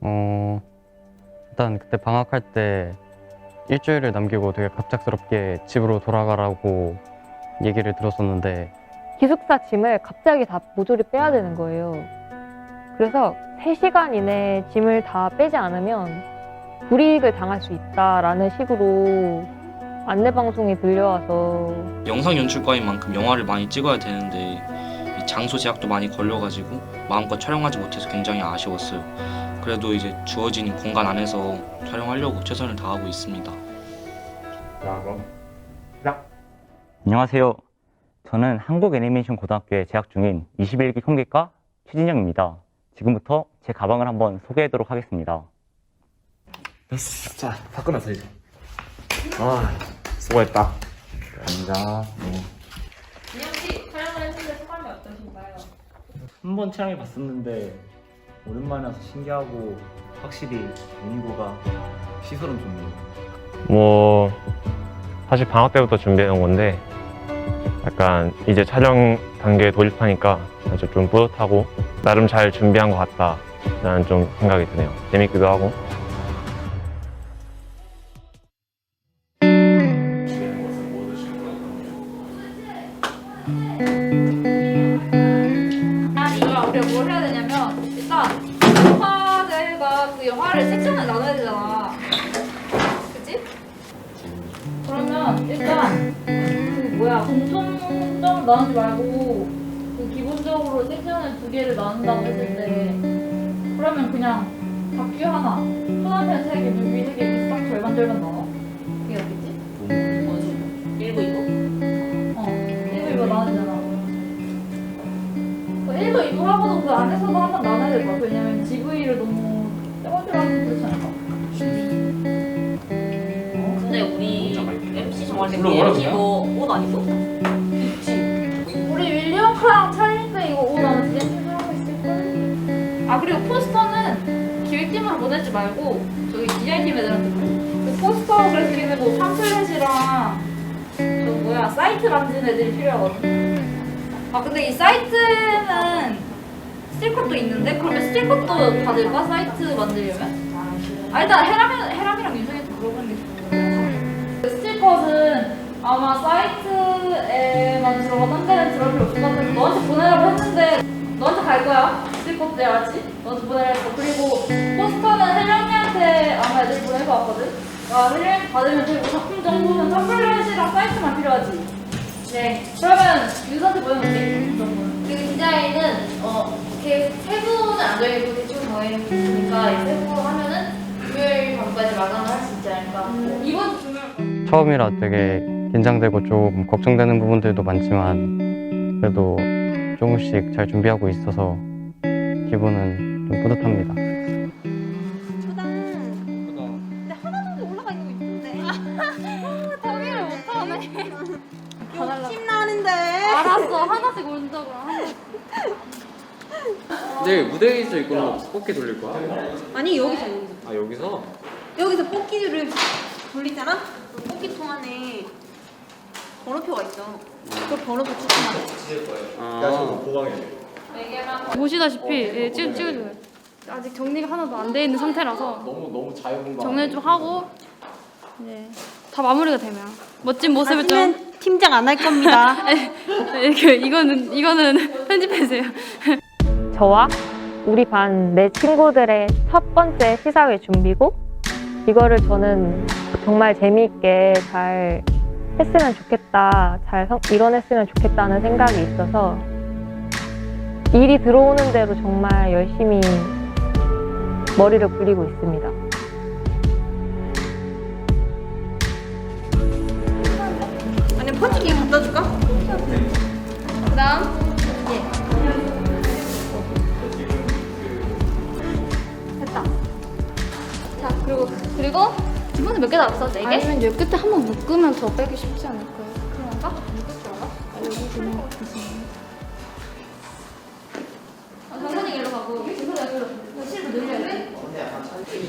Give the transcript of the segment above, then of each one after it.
어, 일단 그때 방학할 때 일주일을 남기고 되게 갑작스럽게 집으로 돌아가라고 얘기를 들었었는데 기숙사 짐을 갑자기 다 모조리 빼야 되는 거예요. 그래서 3시간 이내에 짐을 다 빼지 않으면 불이익을 당할 수 있다라는 식으로 안내방송이 들려와서 영상 연출과인 만큼 영화를 많이 찍어야 되는데 이 장소 제약도 많이 걸려가지고 마음껏 촬영하지 못해서 굉장히 아쉬웠어요. 그래도 이제 주어진 공간 안에서 촬영하려고 최선을 다하고 있습니다. 안녕하세요. 저는 한국 애니메이션 고등학교에 재학 중인 21기 통계과 최진영입니다. 지금부터 제 가방을 한번 소개하도록 하겠습니다. 됐어. 자, 다 끝났어 이제. 아, 수고했다. 앉아. 민영 씨 촬영을 했는데 소감이 어떠신가요? 한 번 촬영해 봤었는데 오랜만에 와서 신기하고 확실히 애니고가 시설은 좋네요. 뭐 사실 방학 때부터 준비해온 건데 약간 이제 촬영 단계에 돌입하니까 아주 좀 뿌듯하고 나름 잘 준비한 것 같다라는 좀 생각이 드네요. 재밌기도 하고 섹션을 두 개를 나눈다고 했을 때 그러면 그냥 다큐 하나, 소단편 세 개, 뮤비 세 개, 딱 절반 절반 나눠. 그게 어겠지? 뭐지? 일부 이거? 어, 일부 이거 나눠지잖아. 그 1부, 2부 하고도 그 안에서도 한번 나눠야 될 것 같아. 왜냐면 GV를 너무 떼거지로 하면 그렇지 않을까? 근데 우리 MC 정할 때 물론 뭐라 BMT 뭐옷 안 입어? 우리 윌리엄 크랑 기획팀으로 보내지 말고 저기 디자인팀 애들한테 보내. 그 포스터 걔네 뭐 팜플렛이랑 저 뭐야, 사이트 만드는 애들이 필요하거든. 아, 근데 이 사이트는 스틸컷도 있는데? 그러면 스틸컷도 받을까? 사이트 만들려면? 아, 일단 해람이, 해람이랑 윤성이한테 물어보는 게것 같아. 그 스틸컷은 아마 사이트에만 들어가 딴 데는 들어갈 필요 없을 것 같아서 너한테 보내라고 했는데 너한테 갈 거야. 스틸컷 내 알았지? 보내라고 했어. 그리고 포스터는 혜령이한테 아마 애들 보내서 왔거든? 아, 혜령이 받으면 되고 작품 정보는 텀블렛이랑 사이트만 필요하지. 네. 그러면 유서한테 보내볼게. 작품 정보는. 그 디자인은 어 이렇게 세부는 안 정해고 대충 정해니까 이 세부 하면은 금요일 밤까지 마감을 할 수 있지 않을까 이번 주 주면 처음이라 되게 긴장되고 좀 걱정되는 부분들도 많지만 그래도 조금씩 잘 준비하고 있어서 기분은 좀 뿌듯합니다. 근데 하나 정도 올라가 있는 거 있는데. 정의를 못하네. 욕심 나는데. 알았어. 하나씩 온다고. 하나씩. 근데 무대에서 이걸로 뽑기 돌릴 거야? 아니 여기서 여기서. 아 여기서? 여기서 뽑기를 돌리잖아. 그 뽑기 통 안에 번호표가 있어. 그 번호표 추천하는 아 보강해. 보시다시피 예, 찍, 찍어줘요. 아직 정리가 하나도 안 돼 있는 상태라서 너무 너무 자유분방. 정리 좀 하고 이제 다 마무리가 되면 멋진 모습을 좀 팀장 안 할 겁니다. 이렇게 이거는 이거는 편집해주세요. 저와 우리 반 내 친구들의 첫 번째 시사회 준비고 이거를 저는 정말 재미있게 잘 했으면 좋겠다, 잘 성- 이뤄냈으면 좋겠다는 생각이 있어서 일이 들어오는 대로 정말 열심히 머리를 굴리고 있습니다. 아니 퍼즐기 갖다 줄까? 그다음 됐다. 자 그리고 그리고 지분은 몇개 나왔어? 네 개? 아니면 여기 끝에 한번 묶으면 더 빼기 쉽지 않을까요? 그런가? 누구지 알아? 아,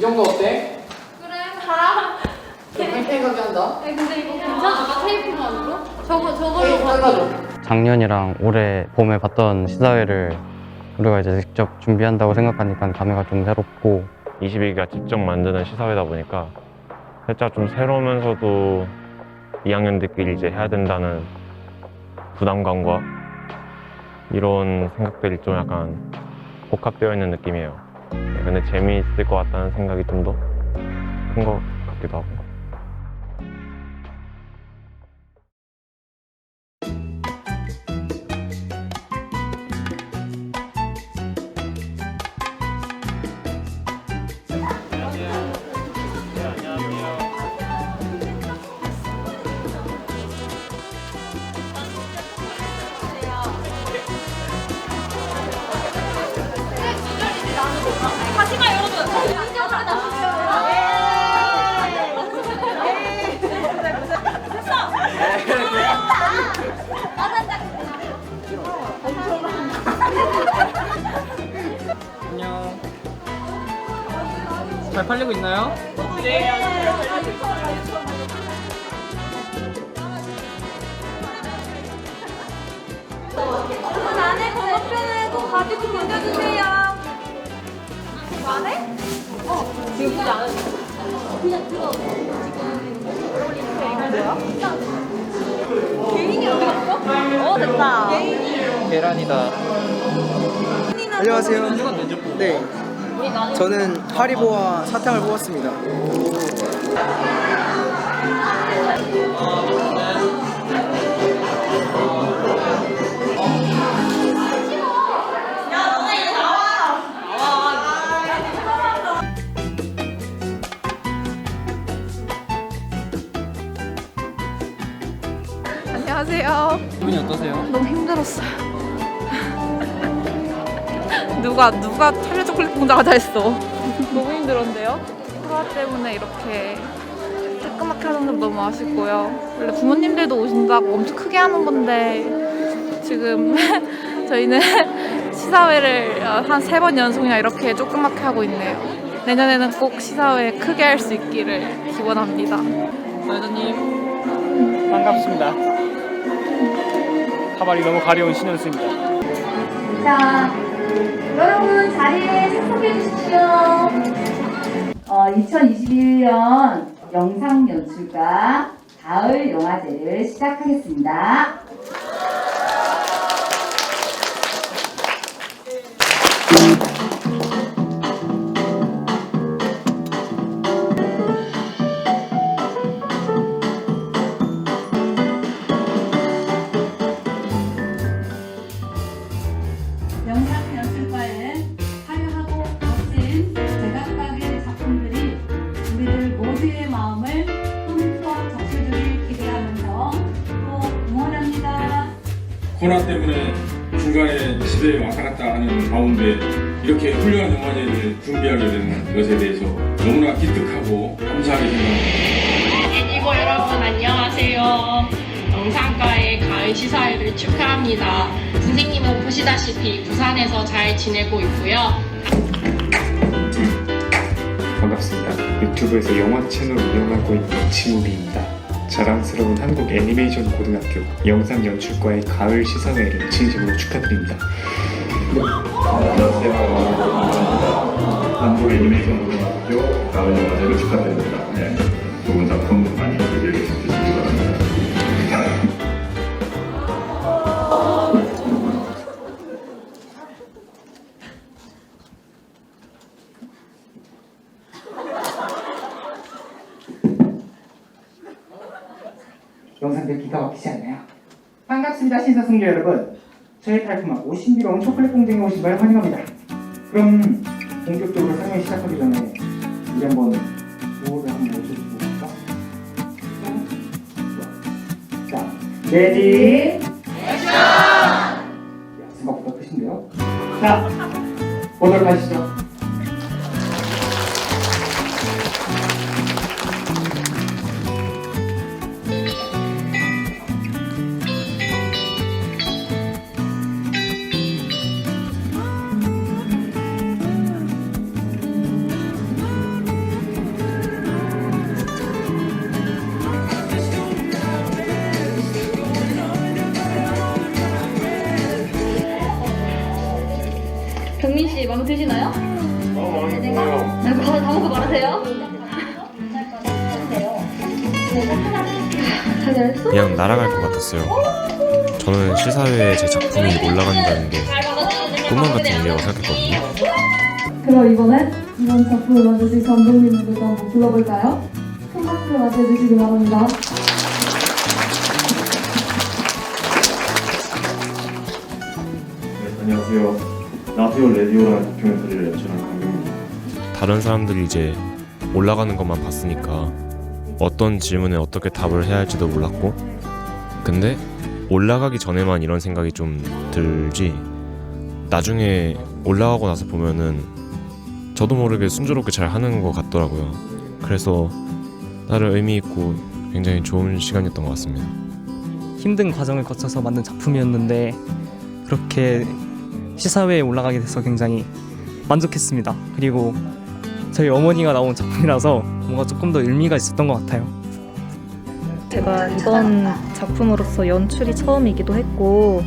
이 정도 어때? 그래 가라. 팽팽하게 한다. 아니 근데 이거 괜찮아? 테이프만으로? 저거 저걸로 잘라줘. 작년이랑 올해 봄에 봤던 시사회를 우리가 이제 직접 준비한다고 생각하니까 감회가 좀 새롭고 21기가 직접 만드는 시사회다 보니까 살짝 좀 새로우면서도 2학년들끼리 이제 해야 된다는 부담감과 이런 생각들이 좀 약간 복합되어 있는 느낌이에요. 네, 근데 재미있을 것 같다는 생각이 좀 더 큰 것 같기도 하고. 팔리고 있나요? 안에 번호표는 꼭 가지고 넘겨주세요. 안에? 어, 지금 보지 않았어. 그냥 그거 지금 개인이 어디 갔어? 어, 됐다. 개인이. 계란이다. 안녕하세요. 네. 저는 하리보와 사탕을 뽑았습니다. 안녕하세요. 기분이 어떠세요? 너무 힘들었어요. 누가 누가 찰리 초콜릿 공장 다 했어. 너무 힘들었는데요. 코로나 때문에 이렇게 뜨끔하게 하는 건 너무 아쉽고요. 원래 부모님들도 오신다고 엄청 크게 하는 건데 지금 저희는 시사회를 한 세 번 연속이나 이렇게 조그맣게 하고 있네요. 내년에는 꼭 시사회 크게 할 수 있기를 기원합니다. 사회자님 반갑습니다. 가발이 너무 가려운 신현수입니다. 자, 여러분 자리에 착석해 주십시오. 어, 2021년 영상 연출가 가을 영화제를 시작하겠습니다. 코로나 때문에 중간에 집에 왔다 갔다 하는 가운데 이렇게 훌륭한 영화제를 준비하게 되는 것에 대해서 너무나 기특하고 감사하게 생각합니다. 예니고 여러분 안녕하세요. 영상과의 가을 시사회를 축하합니다. 선생님은 보시다시피 부산에서 잘 지내고 있고요. 반갑습니다. 유튜브에서 영화 채널 운영하고 있는 지우비입니다. 자랑스러운 한국 애니메이션 고등학교 영상 연출과의 가을 시사회를 진심으로 축하드립니다. 안녕하세요. 한국 애니메이션 고등학교 가을 영화제를 축하드립니다. 네, 좋은 작품 많이 신사숙녀 여러분 저희 달콤한 50미로운 초콜릿 공장에 오신 걸 환영합니다 그럼 본격적으로 설명 시작하기 전에 우리 한번 구호를 한번 외쳐주고 갈까? 자 레디 액션 생각보다 크신데요? 자 보도록 하시죠 경민 씨 마음에 드시나요? 어, 많이 보여요. 네, 어때요? 그냥 날아갈 것 같았어요. 저는 시사회에 제 작품이 올라간다는 게 꿈만 같은 일이라고 생각했거든요. 그럼 이번엔 이번 작품을 만드신 감독님들도 한번 불러볼까요? 큰 박수로 맞이해주시기 바랍니다. 네, 안녕하세요. 라디오 레디오라는 다큐멘터리를 연출한 강경입니다. 다른 사람들이 이제 올라가는 것만 봤으니까 어떤 질문에 어떻게 답을 해야 할지도 몰랐고 근데 올라가기 전에만 이런 생각이 좀 들지 나중에 올라가고 나서 보면은 저도 모르게 순조롭게 잘 하는 것 같더라고요. 그래서 나름 의미 있고 굉장히 좋은 시간이었던 것 같습니다. 힘든 과정을 거쳐서 만든 작품이었는데 그렇게 시사회에 올라가게 돼서 굉장히 만족했습니다. 그리고 저희 어머니가 나온 작품이라서 뭔가 조금 더 의미가 있었던 것 같아요. 제가 이번 작품으로서 연출이 처음이기도 했고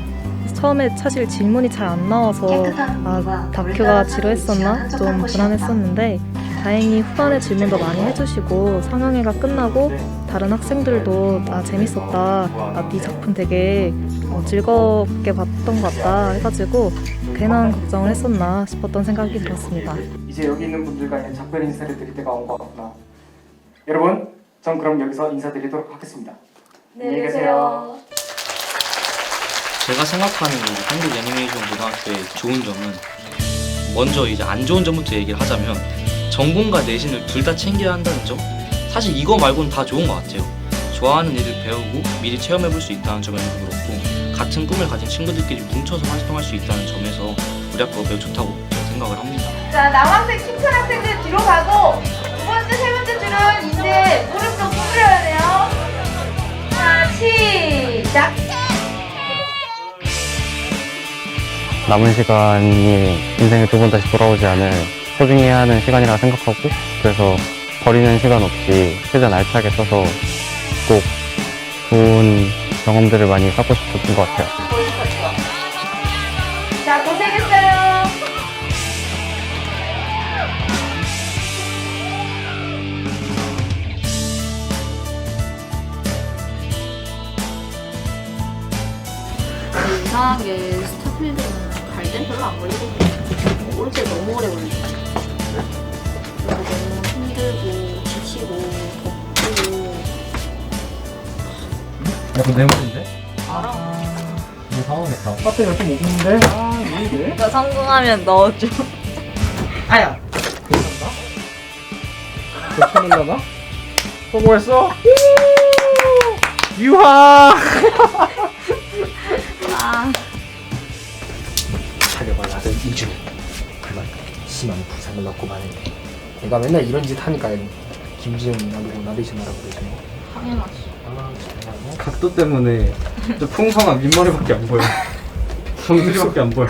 처음에 사실 질문이 잘 안 나와서 아 다큐가 지루했었나 좀 불안했었는데 다행히 후반에 질문도 많이 해주시고 상영회가 끝나고 다른 학생들도 아 재밌었다 아, 네 작품 되게 어, 즐겁게 봤던 것 같다 해가지고 괜한 걱정을 했었나 싶었던 생각이 들었습니다. 이제 여기 있는 분들과 작별 인사를 드릴 때가 온 것 같구나. 여러분, 전 그럼 여기서 인사드리도록 하겠습니다. 안녕히 계세요. 제가 생각하는 이 한국 애니메이션 고등학교의 좋은 점은 먼저 이제 안 좋은 점부터 얘기를 하자면 전공과 내신을 둘 다 챙겨야 한다는 점 사실 이거 말고는 다 좋은 것 같아요 좋아하는 일을 배우고 미리 체험해 볼 수 있다는 점에서 그렇고 같은 꿈을 가진 친구들끼리 뭉쳐서 활동할 수 있다는 점에서 우리 학교가 매우 좋다고 생각을 합니다 자, 남학생, 킹큰 학생들 뒤로 가고 두 번째, 세 번째 줄은 이제 무릎 좀 구부려야 돼요. 자, 시작. 남은 시간이 인생에 두 번 다시 돌아오지 않을 소중히 해야 하는 시간이라 생각하고 그래서 버리는 시간 없이 최대한 알차게 써서 꼭 좋은 경험들을 많이 쌓고 싶었던 것 같아요. 자, 고생했어요. 이상하게 스타필드는 갈 땐 별로 안 걸리거든요. 올때 너무 오래 걸리고. 너무 힘들고, 약간 내 말인데? 알아. 이거 상황했다. 배터리가 좀 없는데? 아, 왜 이래? 이거 성공하면 넣어줘. 아야! 올라가? 성공했어? 유하! 아. 자녀가 낳은 이주 그만 심한 부상을 얻고 마는 내가 맨날 이런 짓 하니까 김지영이 나보고 나레이션하라고 그러지 뭐 당연하지. 각도 때문에 저 풍성한 밑머리밖에 안 보여. 정수리밖에 안 보여.